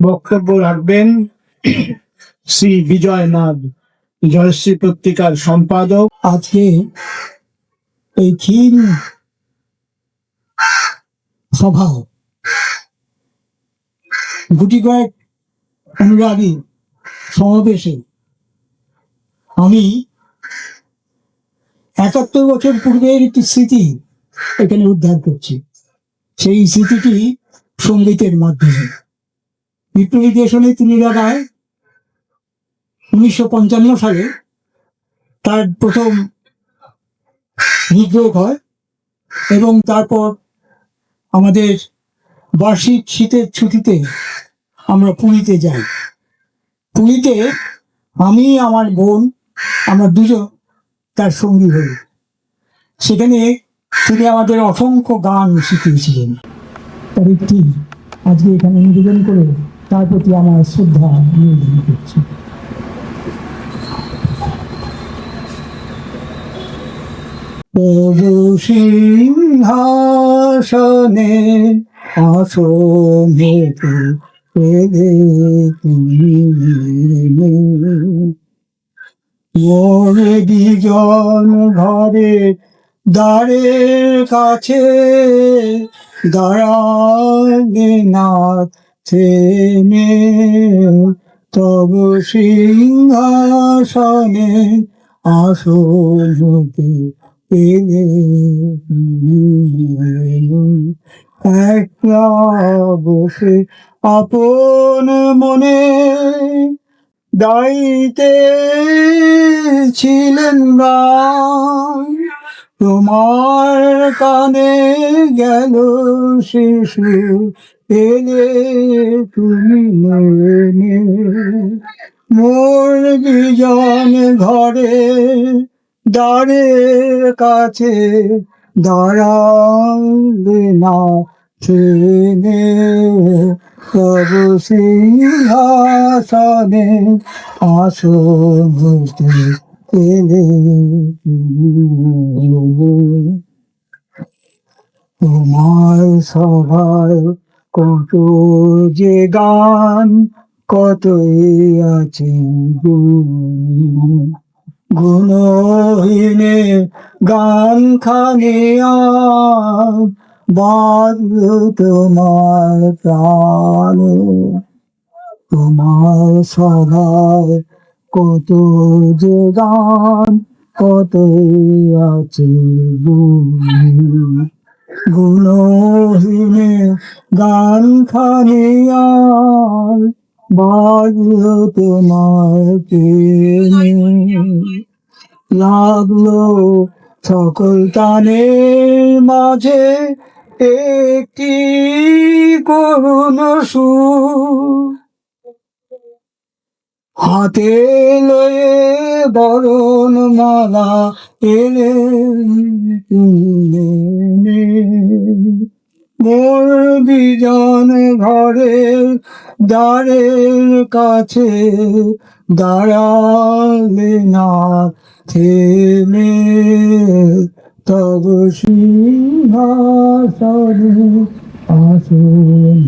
বক্তব্য রাখবেন শ্রী বিজয় নাথ, জয়শ্রী পত্রিকার সম্পাদক। আজকে এই ক্ষীণ সভা গুটি কয়েক অনুরাগী সমাবেশে আমি একাত্তর বছর পূর্বের একটি স্মৃতি এখানে উদ্ধার করছি। সেই স্মৃতিটি সঙ্গীতের মাধ্যমে। বিপ্লবী দেশনে তিনি রায় উনিশশো পঞ্চান্ন সালে তার প্রথম হৃদরোগ হয় এবং তারপর আমাদের বার্ষিক শীতের ছুটিতে আমরা পুরীতে যাই। পুরীতে আমি, আমার বোন, আমরা দুজন তার সঙ্গী হই। সেখানে তিনি আমাদের অসংখ্য গান শিখিয়েছিলেন। তার একটি আজকে এখানে নিবেদন করে তার প্রতি আমার শ্রদ্ধা নিবেদন করছি। প্রভু সিংহাসনে আসমিত ঘরে দ্বারের কাছে দাঁড়ালে না থেমে তব সিংহাসনে আসমিত একলা বসে আপন মনে দাইতে ছিলেন গান তোমার কানে গেল শিশু এলে তুমি এনে মোর বিজন ঘরে দ্বারের কাছে দাঁড়ালে না ছেলে তব সিংহাসনে আসো আসতে এলে তোমার সভায় কত যে গান, কতই আছে গুণ। গুণহীনে গান খানে বাজল তোমার প্রাণ। তোমার সভায় কত যে গান কত আছে গুণ। গান খানে তোমার প্রেমে। লাগল সকল তানের মাঝে একটি করুণ সুর। হাতে লয়ে বরণ মালা এলে ঘরের দ্বারের কাছে দাঁড়ালে না থেমে তব সিংহাসনে আসন